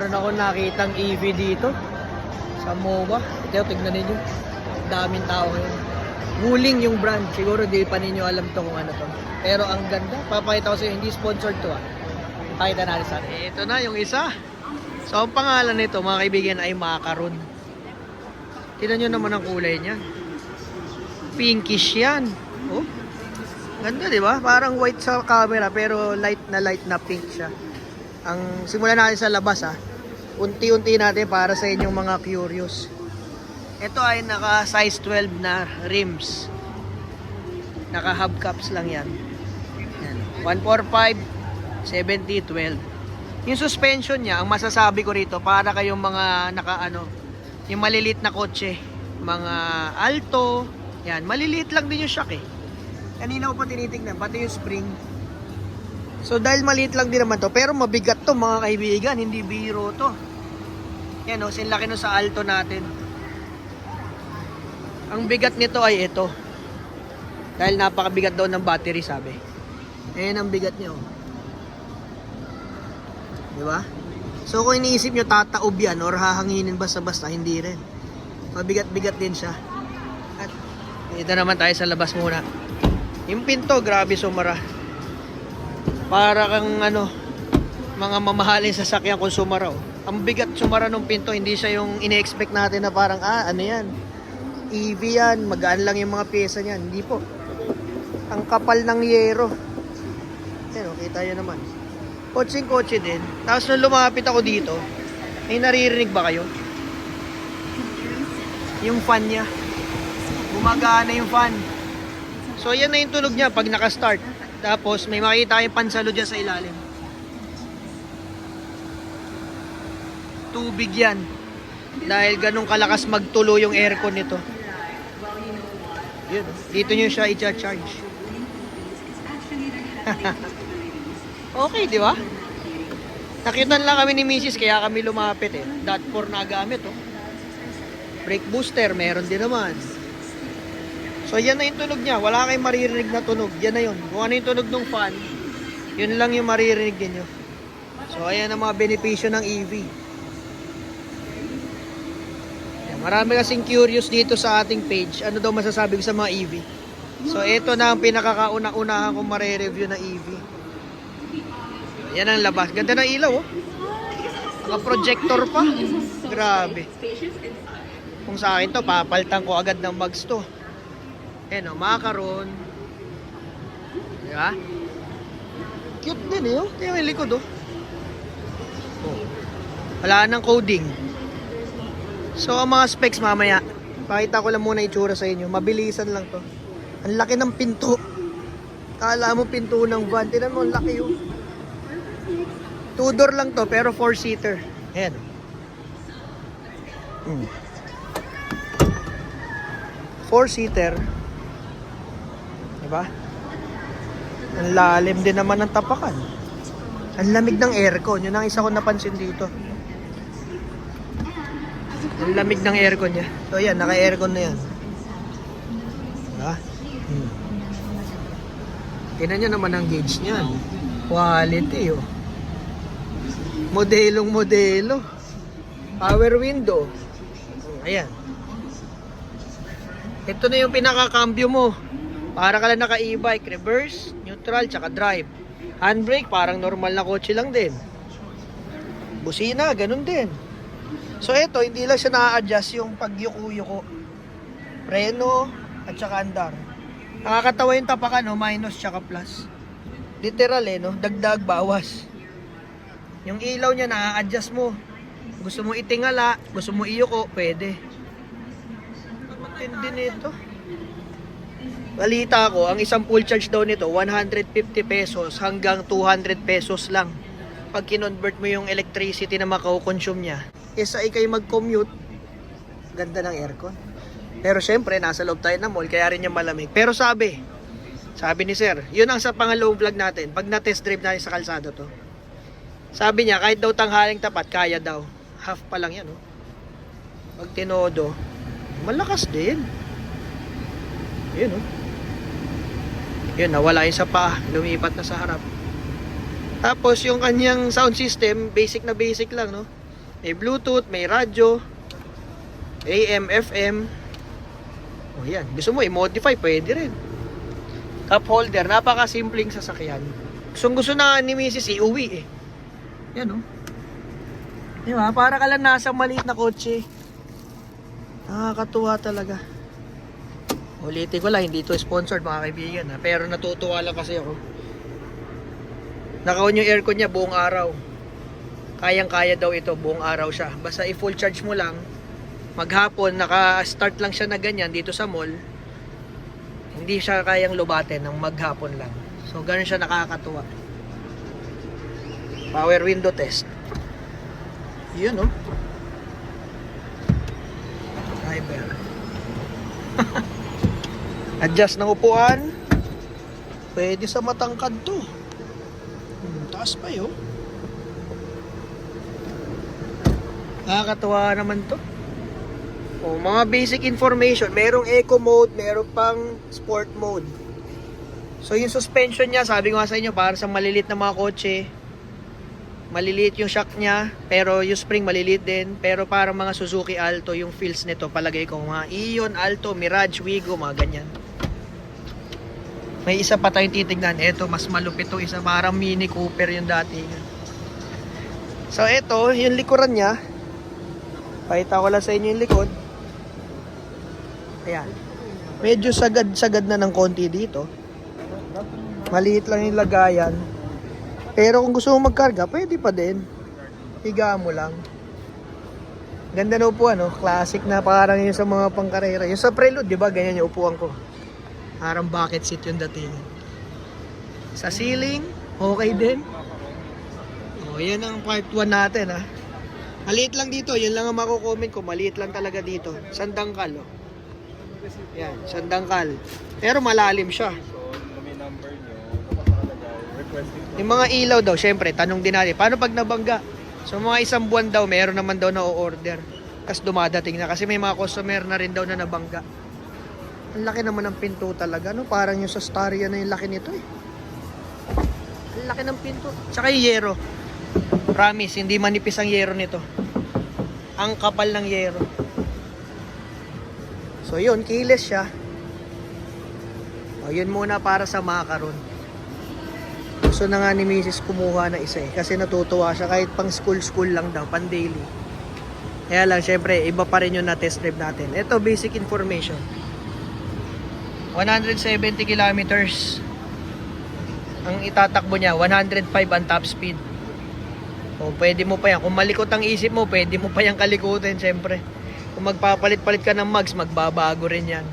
meron ako nakitang EV dito sa MOA. Ito, tignan ninyo. Daming tao ngayon. Wuling yung brand. Siguro di pa ninyo alam to kung ano to. Pero ang ganda. Papakita ko sa inyo. Hindi sponsored to ah. Pakita natin sa. Ito na yung isa. So, ang pangalan nito, mga kaibigan, ay Macaron. Tignan nyo naman ang kulay niya. Pinkish yan. Oh. Ganda, di ba? Parang white sa camera, pero light na light na pink siya. Ang simulan natin sa labas, ah. Unti-unti natin para sa inyong mga curious. Ito ay naka size 12 na rims. Naka hubcaps lang yan. yan. 145, 70, 12. Yung suspension niya, ang masasabi ko rito, para kayong mga naka ano, yung malilit na kotse, mga alto, yan, maliliit lang din yung shock eh. Kanina ko pa tinitingnan, pati yung spring. So dahil maliit lang din naman to, pero mabigat to mga kaibigan, hindi biro to. Yan o, sinlaki no sa alto natin. Ang bigat nito ay ito. Dahil napakabigat daw ng battery sabi. Ayan ang bigat niya oh. Di ba? So kung iniisip nyo tataob yan or hahanginin basta-basta, hindi rin. Mabigat-bigat din siya. At dito naman tayo sa labas muna. Yung pinto, grabe sumara. Para kang ano, mga mamahaling sasakyan kung sumara. oh. Ang bigat sumara ng pinto, hindi siya yung ine-expect natin na parang, ah, ano yan, EV yan, magaan lang yung mga pyesa niyan. Hindi po. Ang kapal ng yero. Yan o, kita nyo naman. Kotseng-kotse din. Tapos nung lumapit ako dito, may naririnig ba kayo? Yung fan niya. Gumagana yung fan. So yan na yung tunog niya pag naka-start. Tapos may makita yung pansalo dyan sa ilalim. Tubig yan. Dahil ganun kalakas magtulo yung aircon nito. Yun. Dito nyo siya i-charge. okay, di ba? Nakitan lang kami ni Mrs. kaya kami lumapit eh. Dot 4 na gamit oh. Brake booster, meron din naman. So yan na yung tunog niya. Wala kayong maririnig na tunog. Yan na yun. Kung ano yung tunog ng fan, yun lang yung maririnig ninyo. So ayan ang mga benepisyo ng EV. Yan, Marami kasing curious dito sa ating page. Ano daw masasabi ko sa mga EV? So ito na ang pinakakauna-unahan kong mare-review na EV. Yan ang labas. Ganda ng ilaw oh. Naka-projector pa. Grabe. Kung sa akin to, papalitan ko agad ng mags to. Ayan o, macaron. Di ba? Cute din eh, oh. Mo yung likod, oh. oh. Wala nang coding. So, ang mga specs mamaya, pakita ko lang muna itsura sa inyo. Mabilisan lang to. Ang laki ng pinto. Kala mo pinto ng van. Tingnan mo, ang laki oh. Two door lang to, pero four-seater. Ayan. Hmm. Four-seater. Diba? Ang lalim din naman ng tapakan. Ang lamig ng aircon. Yun ang isa ko napansin dito. Lamig ng aircon niya. So yan, naka-aircon na yan. Diba? Hmm. Tingnan nyo naman ang gauge niyan. Quality oh. Modelong modelo. Power window. Oh, Ayan. Ito na yung pinaka-cambio mo. Para ka lang naka e-bike, reverse, neutral, tsaka drive. Handbrake, parang normal na kotse lang din. Busina, ganun din. So ito, hindi lang siya na-adjust yung pagyuko-yuko. Preno, at saka andar. Nakakatawa yung tapakan, no? minus tsaka plus. Literal eh, no? dagdag, bawas. Yung ilaw niya, na-adjust mo. Gusto mo itingala, gusto mo iyuko, pwede. Matindi nito. Balita ko, ang isang full charge daw nito, 150 pesos hanggang 200 pesos lang. Pag kinonvert mo yung electricity na makakonsume niya. Kesa ikay mag-commute, ganda ng aircon. Pero syempre, nasa loob tayo ng mall, kaya rin yung malamig. Pero sabi, sabi ni sir, yun ang sa pangalawang vlog natin, pag na-test drive natin sa kalsada to. Sabi niya, kahit daw tanghaling tapat, kaya daw. Half pa lang yan, oh. Pag tinodo, malakas din. Yun, oh. Yun, nawala yung sa paa. Lumipat na sa harap. Tapos, yung kanyang sound system, basic na basic lang, no? May Bluetooth, may radyo, AM, FM. O yan, gusto mo i-modify, pwede rin. Cup holder, napakasimpleng sasakyan. Gusto gusto na ni Mrs. iuwi eh. Yan oh. Di ba? Para ka lang nasa maliit na kotse. Nakakatuwa talaga. Ulitin ko lang, hindi to sponsored mga kaibigan ha. Pero natutuwa lang kasi ako. Naka-on yung aircon niya buong araw. Kayang-kaya daw ito, buong araw siya. Basta i-full charge mo lang, maghapon, naka-start lang siya na ganyan dito sa mall. Hindi siya kayang lubatin ng maghapon lang. So, ganun siya nakakatuwa. Power window test. Yun, oh. Driver. Adjust ng upuan. Pwede sa matangkad to. Hmm, taas pa yun. Nakakatuwa naman to. O, mga basic information. Merong eco mode, meron pang sport mode. So, yung suspension niya, sabi ko nga sa inyo, para sa malilit na mga kotse, maliliit yung shock niya, pero yung spring maliliit din. Pero parang mga Suzuki Alto, yung feels nito, palagay ko, mga Ion, Alto, Mirage, Wigo, mga ganyan. May isa pa tayong titignan. Ito, mas malupit to isa. Parang Mini Cooper yung dati. So, ito, yung likuran niya. Pakita ko lang sa inyo yung likod. Ayan. Medyo sagad-sagad na ng konti dito. Maliit lang yung lagayan. Pero kung gusto mo magkarga, pwede pa din. Higaan mo lang. Ganda na upuan, no? Classic na parang yung sa mga pangkarera. Yung sa prelude, di ba? Ganyan yung upuan ko. Parang bucket seat yung dating. Sa ceiling, okay din. O, yan ang part 1 natin, ha? Maliit lang dito. Yun lang ang mako-comment ko. Maliit lang talaga dito. Sandangkal, oh. Yan, sandangkal. Pero malalim siya. Yung mga ilaw daw, syempre, tanong din natin, paano pag nabangga? So mga isang buwan daw, meron naman daw na o-order. Tapos dumadating na kasi may mga customer na rin daw na nabangga. Ang laki naman ng pinto talaga, no? Parang yung sa Staria na yung laki nito eh. Ang laki ng pinto. Tsaka yung yero. Promise, hindi manipis ang yero nito. Ang kapal ng yero. So yun, keyless siya. O yun muna para sa macaron. Gusto na nga ni Mrs. kumuha na isa eh. Kasi natutuwa siya kahit pang school-school lang daw, pan daily. Kaya lang, syempre, iba pa rin yung na-test drive natin. Ito, basic information. 170 kilometers ang itatakbo niya, 105 ang top speed. O, pwede mo pa yan. Kung malikot ang isip mo, pwede mo pa yan kalikutin, syempre. Kung magpapalit-palit ka ng mags, magbabago rin yan.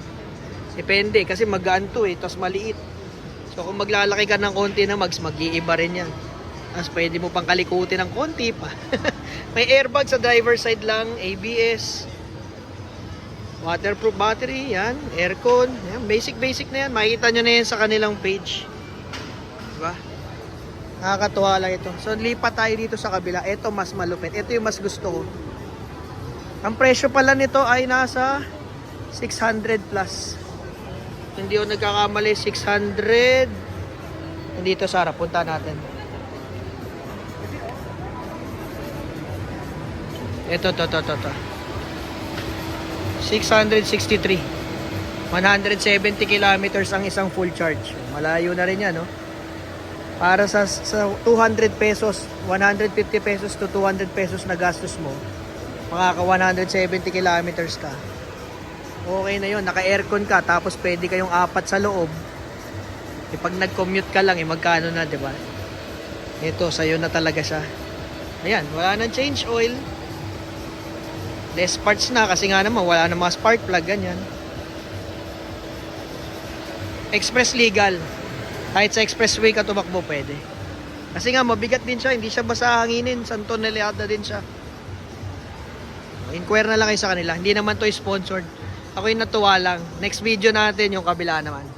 Depende, kasi magaan to eh, tapos maliit. So kung maglalaki ka ng konti na mags, mag-iiba rin yan. Tapos pwede mo pang kalikutin ng konti pa. May airbag sa driver side lang, ABS, waterproof battery, yan, aircon, yan, basic basic na yan. Makikita nyo na yan sa kanilang page. Nakakatuwa lang ito. So lipat tayo dito sa kabila. Ito mas malupit. Ito yung mas gusto ko. Ang presyo pala nito ay nasa 600 plus. Hindi ako nagkakamali, 600. Nandito Sara, punta natin. Ito, to, to, to, to. 663. 170 kilometers ang isang full charge. Malayo na rin yan, no? Para sa, sa 200 pesos, 150 pesos to 200 pesos na gastos mo, makaka 170 kilometers ka. Okay na yun, naka-aircon ka, tapos pwede kayong apat sa loob. E pag nag-commute ka lang, eh, magkano na, di ba? Ito, sa'yo na talaga siya. Ayan, wala nang change oil. Less parts na, kasi nga naman, wala na mga spark plug, ganyan. Express legal. Kahit sa expressway ka tumakbo, pwede. Kasi nga, mabigat din siya, hindi siya basta hanginin, San tonelada din siya. Inquire na lang kayo sa kanila. Hindi naman to sponsored. Ako yung natuwa lang. Next video natin yung kabila naman.